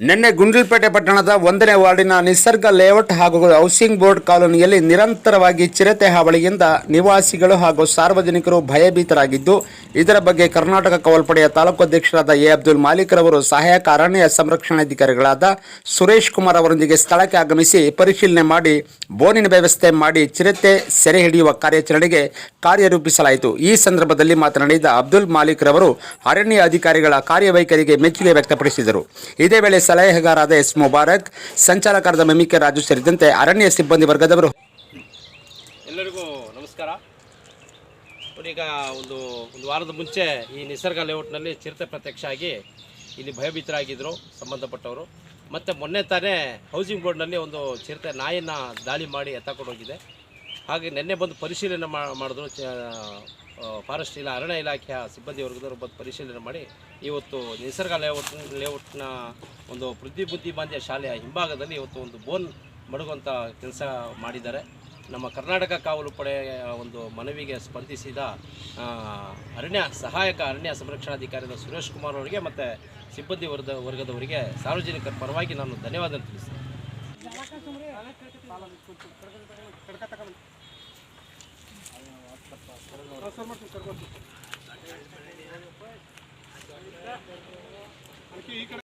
ನಿನ್ನೆ ಗುಂಡ್ಲುಪೇಟೆ ಪಟ್ಟಣದ ಒಂದನೇ ವಾರ್ಡಿನ ನಿಸರ್ಗ ಲೇಔಟ್ ಹಾಗೂ ಹೌಸಿಂಗ್ ಬೋರ್ಡ್ ಕಾಲೋನಿಯಲ್ಲಿ ನಿರಂತರವಾಗಿ ಚಿರತೆ ಹಾವಳಿಯಿಂದ ನಿವಾಸಿಗಳು ಹಾಗೂ ಸಾರ್ವಜನಿಕರು ಭಯಭೀತರಾಗಿದ್ದು, ಇದರ ಬಗ್ಗೆ ಕರ್ನಾಟಕ ಕವಲ್ಪಡೆಯ ತಾಲೂಕು ಅಧ್ಯಕ್ಷರಾದ ಎ. ಅಬ್ದುಲ್ ಮಾಲೀಕ್ ರವರು ಸಹಾಯಕ ಅರಣ್ಯ ಸಂರಕ್ಷಣಾಧಿಕಾರಿಗಳಾದ ಸುರೇಶ್ ಕುಮಾರ್ ಅವರೊಂದಿಗೆ ಸ್ಥಳಕ್ಕೆ ಆಗಮಿಸಿ ಪರಿಶೀಲನೆ ಮಾಡಿ, ಬೋನಿನ ವ್ಯವಸ್ಥೆ ಮಾಡಿ ಚಿರತೆ ಸೆರೆ ಹಿಡಿಯುವ ಕಾರ್ಯಾಚರಣೆಗೆ ಕಾರ್ಯರೂಪಿಸಲಾಯಿತು. ಈ ಸಂದರ್ಭದಲ್ಲಿ ಮಾತನಾಡಿದ ಅಬ್ದುಲ್ ಮಾಲೀಕ್ ರವರು ಅರಣ್ಯ ಅಧಿಕಾರಿಗಳ ಕಾರ್ಯವೈಖರಿಗೆ ಮೆಚ್ಚುಗೆ ವ್ಯಕ್ತಪಡಿಸಿದರು. ಇದೇ ವೇಳೆ ಸಲಹೆಗಾರಾದ ಎಸ್ ಮುಬಾರಕ್, ಸಂಚಾಲಕರಾದ ಮಮಿಕೆ ರಾಜು ಸೇರಿದಂತೆ ಅರಣ್ಯ ಸಿಬ್ಬಂದಿ ವರ್ಗದವರು. ಎಲ್ಲರಿಗೂ ನಮಸ್ಕಾರ. ಈಗ ಒಂದು ಒಂದು ವಾರದ ಮುಂಚೆ ಈ ನಿಸರ್ಗ ಲೇಔಟ್ನಲ್ಲಿ ಚಿರತೆ ಪ್ರತ್ಯಕ್ಷ ಆಗಿ ಇಲ್ಲಿ ಭಯಭೀತರಾಗಿದ್ದರು ಸಂಬಂಧಪಟ್ಟವರು. ಮತ್ತು ಮೊನ್ನೆ ತಾನೇ ಹೌಸಿಂಗ್ ಬೋರ್ಡ್ನಲ್ಲಿ ಒಂದು ಚಿರತೆ ನಾಯಿನ ದಾಳಿ ಮಾಡಿ ಎತ್ತಾಕೊಂಡು ಹೋಗಿದೆ ಹಾಗೆ ನಿನ್ನೆ ಬಂದು ಪರಿಶೀಲನೆ ಮಾಡಿದ್ರು ಫಾರೆಸ್ಟ್ ಇಲ್ಲ ಅರಣ್ಯ ಇಲಾಖೆಯ ಸಿಬ್ಬಂದಿ ವರ್ಗದವರು ಬಂದು ಪರಿಶೀಲನೆ ಮಾಡಿ ಇವತ್ತು ನಿಸರ್ಗ ಲೇಔಟ್, ಲೇಔಟ್ನ ಒಂದು ಬುದ್ಧಿ ಬುದ್ಧಿಮಾಂದ್ಯ ಶಾಲೆಯ ಹಿಂಭಾಗದಲ್ಲಿ ಇವತ್ತು ಒಂದು ಬೋನ್ ಮಡಗುವಂಥ ಕೆಲಸ ಮಾಡಿದ್ದಾರೆ. ನಮ್ಮ ಕರ್ನಾಟಕ ಕಾವಲು ಪಡೆಯ ಒಂದು ಮನವಿಗೆ ಸ್ಪಂದಿಸಿದ ಅರಣ್ಯ ಸಹಾಯಕ ಅರಣ್ಯ ಸಂರಕ್ಷಣಾಧಿಕಾರಿಯಾದ ಸುರೇಶ್ ಕುಮಾರ್ ಅವರಿಗೆ ಮತ್ತು ಸಿಬ್ಬಂದಿ ವರ್ಗ ವರ್ಗದವರಿಗೆ ಸಾರ್ವಜನಿಕರ ಪರವಾಗಿ ನಾನು ಧನ್ಯವಾದ ತಿಳಿಸ್ತೇನೆ. las armas en